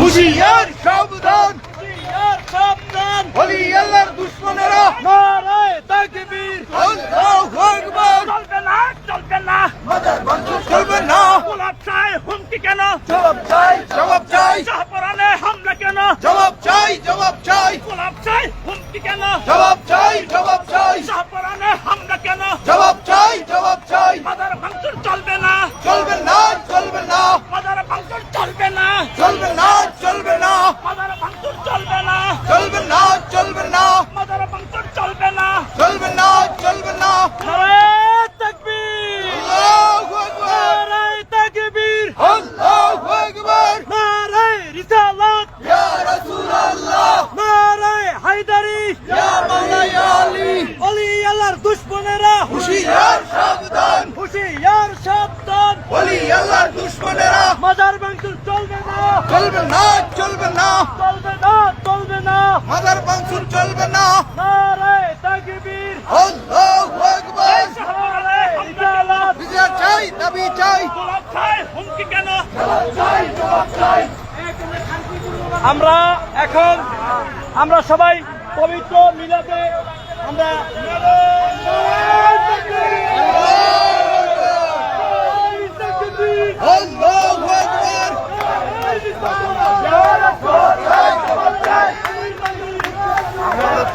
হুশিয়ার সাবধান। হুশিয়ার সাবধান। বলি আল্লাহর দুশমনেরা নারায়ে তাকবীর আল্লাহু আকবার। চলবে না চলবে না। মাদার বন্ধু চলবে না। গোলাপ চাই হুমকি কেন? জবাব চাই জবাব চাই। শাহপরানে হামলা কেন? জবাব চাই জবাব চাই। গোলাপ চাই হুমকি কেন? জবাব চাই শাহপরানে হামলা কেন জবাব চাই জবাব চাই মাদার ভাঙচুর চলবে না চলবে না চলবে না মাদার ভাঙচুর চলবে না চলবে না চলবে না মাদার ভাঙচুর চলবে না চলবে না চলবে না মাদার ভাঙচুর চলবে না চলবে না চলবে না নারায়ে তাকবীর আল্লাহু আকবার নারায়ে তাকবীর আল্লাহু আকবার নারায়ে রিসালাত ইয়া রাসূলুল্লাহ নারায়ে হায়দারি ইয়া মাওলা ইয়া আলী অলি আল্লাহর দুশ্মনেরা হুশিয়ার সাবধান হুশিয়ার সাবধান বলি আল্লাহর দুশ্মনেরা মাজার ভাঙচুর চলবে না চলবে না চলবে না। চলবে না চলবে না। মাদার বাংসুর চলবে না। নারায়ে তাকবীর। আল্লাহু আকবার। নারায়ে চাই দাবি চাই। হুমকি কেন? আমরা এখন আমরা সবাই পবিত্র মিলাদে আমরা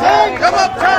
জবাব চাই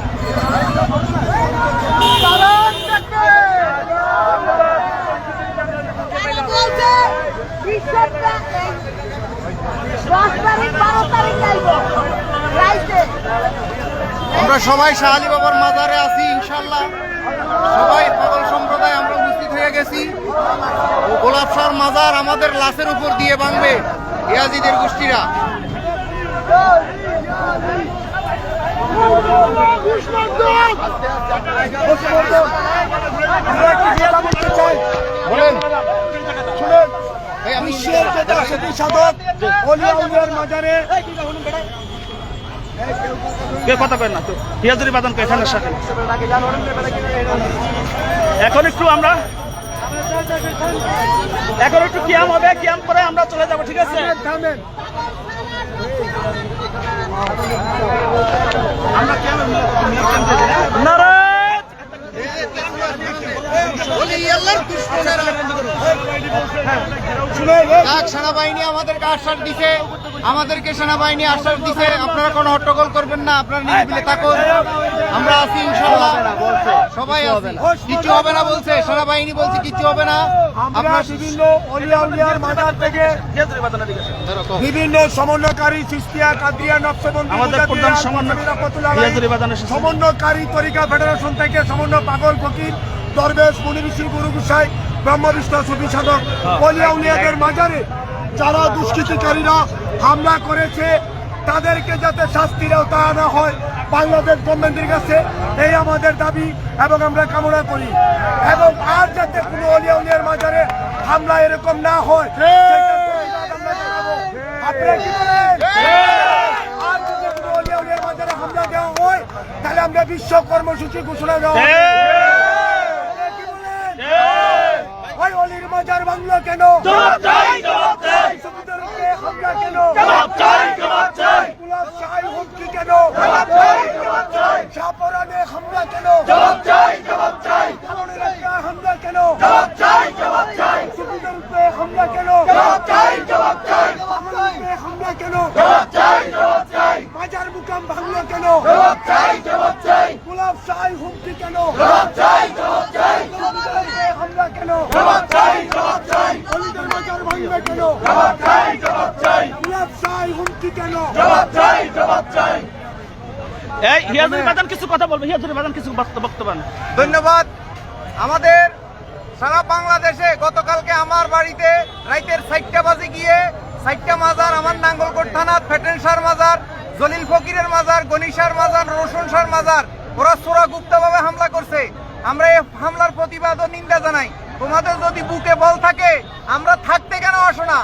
আমরা সবাই শাহালি বাবার মাজারে আছি ইনশাল্লাহ সবাই পাগল সম্প্রদায় আমরা উপস্থিত হয়ে গেছি গোলাপ শাহর মাজার আমাদের লাশের উপর দিয়ে ভাঙবে ইয়াজিদের গোষ্ঠীরা বলেন অলিয়া মাজারে কে কথা কয় না? তো পিয়াজুরি এখানে সাথে এখন একটু আমরা এখন একটু কিয়াম হবে, কিয়াম করে আমরা চলে যাব, ঠিক আছে? সেনাবাহিনী আমাদেরকে আশ্বাস দিছে। আমাদেরকে সেনাবাহিনী আশ্বাস দিছে আপনারা কোনো হট্টগোল করবেন না আপনারা নিরিবিলি থাকুন। আমরা আছি ইনশাল্লাহ সবাই হবে আছি। কিছু হবে না বলছে সেনাবাহিনী বলছে কিছু হবে না। আমরা আপনার বিভিন্ন অলিয়া উলিয়ার থেকে বিভিন্ন সমন্বয়কারী সিস্তিয়া কাদিয়া নকশবন্দি আমাদের প্রধান সমন্বয়। সমন্বয়কারী তরিকা ফেডারেশন থেকে সমন্বয় পাগল ফকির দরবেশ মুনি ঋষি গুরু গুসাই ব্রহ্ম বিষ্ণু সুফি সাধক অলিয়া উলিয়াদের মাজারে যারা দুষ্কৃতিকারীরা হামলা করেছে তাদেরকে যাতে শাস্তির আওতায় আনা হয় বাংলাদেশ গভর্নমেন্টের কাছে এই আমাদের দাবি এবং আমরা কামনা করি। এবং আর যাতে কোনো অলিয়া উলিয়ার মাজারে হামলা এরকম না হয়। আপনারা কি বলেন? আর যদি কোনো অলিয়া উলিয়ার মাজারে হামলা দেওয়া হয় তাহলে আমরা বিশ্ব কর্মসূচি ঘোষণা দেওয়া অলির মাজার বাংলা কেন? জবাব চাই জবাব চাই। গোলাপ চাই হুমকি কেন? জবাব চাই জবাব চাই। হামলা কেন? জবাব চাই জবাব চাই। অলিদের ভাঙবে কেন? জবাব চাই জবাব চাই। গোলাপ চাই হুমকি কেন? জবাব চাই জবাব চাই। এই হিয়াজুরি বাদান কিছু কথা বলবে হিয়াজুরি বাদান কিছু বক্তব্য ধন্যবাদ। আমাদের সারা বাংলাদেশে গতকালকে আমার বাড়িতে রাইতের সাইটটা বাজে গিয়ে সাইটটা মাজার আমার নাঙ্গলকোট থানার ফেটেনসার মাজার জলিল ফকিরের মাজার গনিশার মাজার রোশন সার মাজার, ওরা সোরা গুপ্তভাবে হামলা করছে। আমরা এই হামলার প্রতিবাদ ও নিন্দা জানাই। তোমাদের যদি বুকে বল থাকে, আমরা থাকতে কেন আসো না?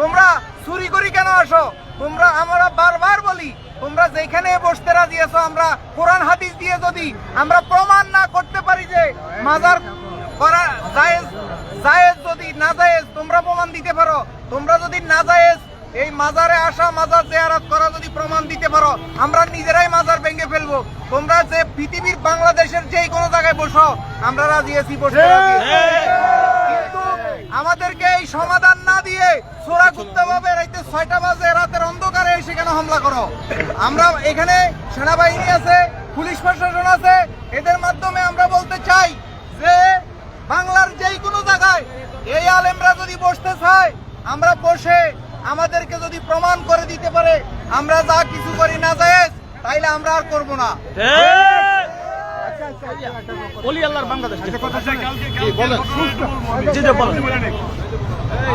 তোমরা চুরি করি কেন আসো? তোমরা আমরা বারবার বলি, তোমরা যেখানে বসতে রাজি আছো, আমরা কোরআন হাদিস দিয়ে যদি আমরা প্রমাণ না করতে পারি যে মাজার করা জায়েজ যদি না জায়েজ, তোমরা প্রমাণ দিতে পারো। তোমরা যদি না জায়েজ এই মাজারে আসা মাজার জিয়ারত করা যদি প্রমাণ দিতে পারো আমরা নিজেরাই মাজার ভেঙে ফেলব। তোমরা যে পৃথিবীর বাংলাদেশের যেই কোনো জায়গায় বসো আমরা রাজি আছি। কিন্তু আমাদেরকে এই সমাধান না দিয়ে সোরা ভাবে রাইতে ছয়টা বাজে রাতের অন্ধকারে এসে কেন হামলা করো? আমরা এখানে সেনাবাহিনী আছে পুলিশ প্রশাসন আছে এদের মাধ্যমে আমরা বলতে চাই যে বাংলার যেই কোনো জায়গায় এই আলেমরা যদি বসতে চায় আমরা বসে আমাদেরকে যদি প্রমাণ করে দিতে পারে আমরা যা কিছু করি না যায় তাইলে আমরা আর করব না। বলেন।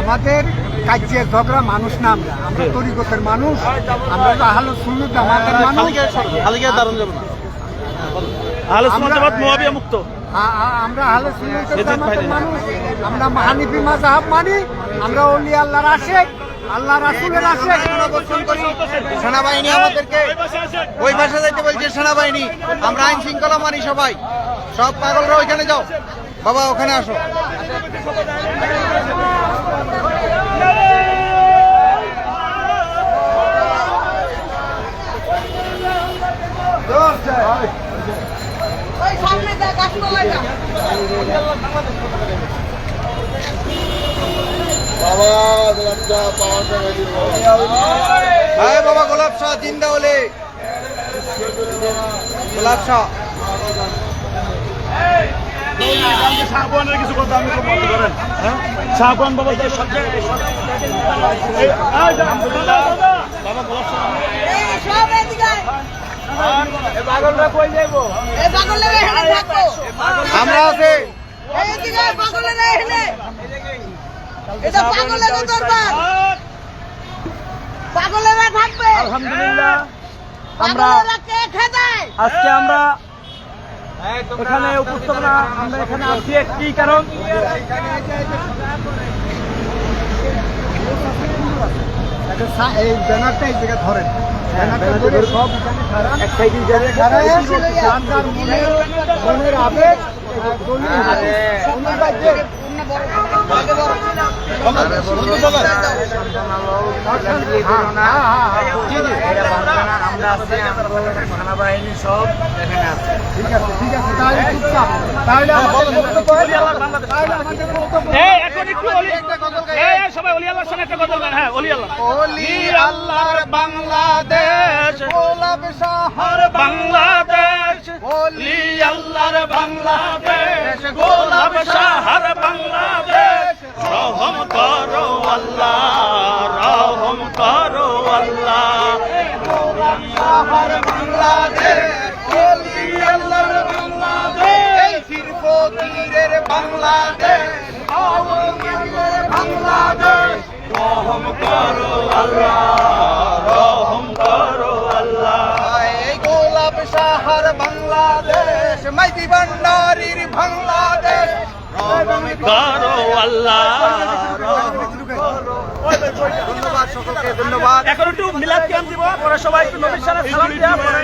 আমাদের কাজে ঝগড়া মানুষ না আমরা। আমরা তরিকতের মানুষ আমরা তো আহলো সুন্নত আমাদের মানুষ। আহলে সুন্নাত মুয়াবিয়া মুক্ত। আমরা আহলো সুন্নতের জামাতের মানুষ। আমরা হানিফি মাযহাব মানি আমরা ওলি আল্লাহর আশেক। আল্লাহ রাসূলের করি সেনাবাহিনী আমাদেরকে ওই ভাষা যাইতে বলছে, সেনাবাহিনী, আমরা আইন শৃঙ্খলা মানি সবাই। সব পাগলরা ওইখানে যাও। বাবা, ওখানে আসো। সামনে গাছতলায় যা। হ্যাঁ বাবা গোলাপ শাহ জিন্দা হলে গোলাপ কিছু আমরা আছে। এই এদিকে আয়, এখানে। এটা পাগলের দরবার। পাগলেরা থাকবে আলহামদুলিল্লাহ। পাগলেরা আজকে আমরা এখানে উপস্থাপনা আমরা এখানে আছি কি কারণ। এই ব্যানারটা এই জায়গায় ধরেন। সব যার যার মনের মনের হ্যাঁ বাংলাদেশ বাংলাদেশ। ওলি আল্লাহর বাংলাদেশ, গোলাপ শাহর বাংলাদেশ। রহম করো আল্লাহ, রহম করো আল্লাহ। গোলাপ শাহর বাংলাদেশ ওলি আল্লাহর বাংলাদেশ। এই ফির বাংলাদেশ আওয়ামীর বাংলাদেশ রহম করো আল্লাহ মাইতি ভান্ডারির বাংলাদেশ। করো আল্লাহ। ধন্যবাদ সকলকে ধন্যবাদ। এখন একটু মিলাদ ক্যাম্প দিব পরে সবাই একটু নবীর সাথে সালাম দিয়া পরে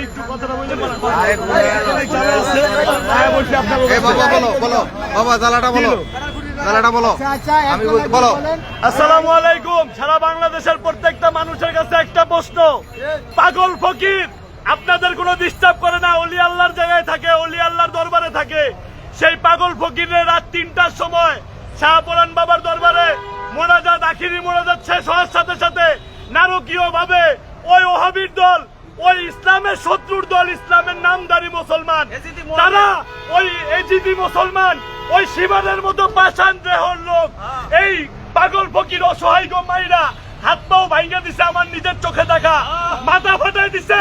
এ বাবা বলো বলো। বাবা জ্বালাটা বলো। জ্বালাটা বলো। আচ্ছা আমি বলো। আসসালামু আলাইকুম। সারা বাংলাদেশের প্রত্যেকটা মানুষের কাছে একটা প্রশ্ন। পাগল ফকির। আপনাদের কোনো ডিস্টার্ব করে না অলি আল্লাহর জায়গায় থাকে অলি আল্লাহর দরবারে থাকে। সেই পাগল ফকিরের রাত তিনটার সময় শাহপুরান বাবার দরবারে মোনাজাত আখিরি মোনাজাত শেষ হওয়ার সাথে সাথে নারকীয় ভাবে ওই ওহাবির দল ওই ইসলামের শত্রুর দল ইসলামের নামদারি মুসলমান তারা ওই এজিদি মুসলমান ওই শিবানের মতো পাষাণ দেহর লোক। এই পাগল ফকির অসহায় গো মাইরা হাত পাও ভাইঙ্গা দিছে আমার নিজের চোখে দেখা। মাথা ফাটাই দিছে